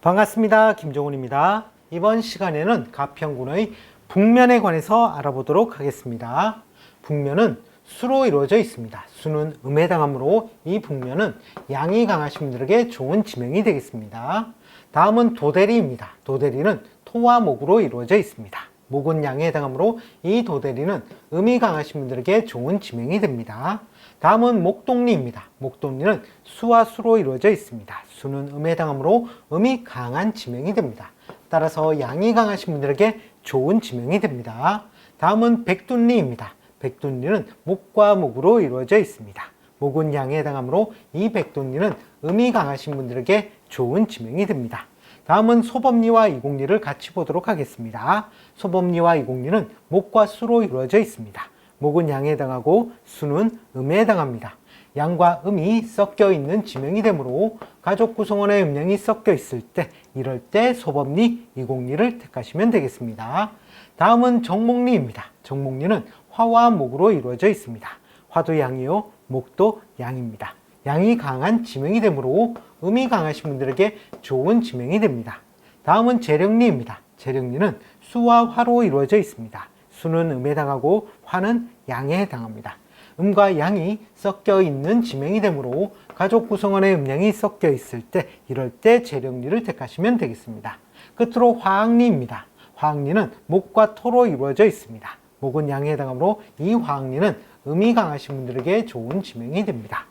반갑습니다. 김종훈입니다. 이번 시간에는 가평군의 북면에 관해서 알아보도록 하겠습니다. 북면은 수로 이루어져 있습니다. 수는 음에 당하므로 이 북면은 양이 강하신 분들에게 좋은 지명이 되겠습니다. 다음은 도대리입니다. 도대리는 토와 목으로 이루어져 있습니다. 목은 양에 해당하므로 이 도대리는 음이 강하신 분들에게 좋은 지명이 됩니다. 다음은 목동리입니다. 목동리는 수와 수로 이루어져 있습니다. 수는 음에 해당하므로 음이 강한 지명이 됩니다. 따라서 양이 강하신 분들에게 좋은 지명이 됩니다. 다음은 백둔리입니다. 백둔리는 목과 목으로 이루어져 있습니다. 목은 양에 해당하므로 이 백둔리는 음이 강하신 분들에게 좋은 지명이 됩니다. 다음은 소범리와 이공리를 같이 보도록 하겠습니다. 소범리와 이공리는 목과 수로 이루어져 있습니다. 목은 양에 해당하고 수는 음에 해당합니다. 양과 음이 섞여 있는 지명이 되므로 가족 구성원의 음량이 섞여 있을 때 이럴 때 소범리, 이공리를 택하시면 되겠습니다. 다음은 정목리입니다. 정목리는 화와 목으로 이루어져 있습니다. 화도 양이요, 목도 양입니다. 양이 강한 지명이 되므로 음이 강하신 분들에게 좋은 지명이 됩니다. 다음은 재령리입니다. 재령리는 수와 화로 이루어져 있습니다. 수는 음에 해당하고 화는 양에 해당합니다. 음과 양이 섞여 있는 지명이 되므로 가족 구성원의 음량이 섞여 있을 때 이럴 때 재령리를 택하시면 되겠습니다. 끝으로 화학리입니다. 화학리는 목과 토로 이루어져 있습니다. 목은 양에 해당하므로 이 화학리는 음이 강하신 분들에게 좋은 지명이 됩니다.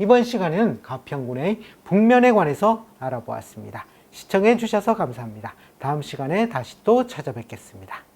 이번 시간에는 가평군의 북면에 관해서 알아보았습니다. 시청해 주셔서 감사합니다. 다음 시간에 다시 또 찾아뵙겠습니다.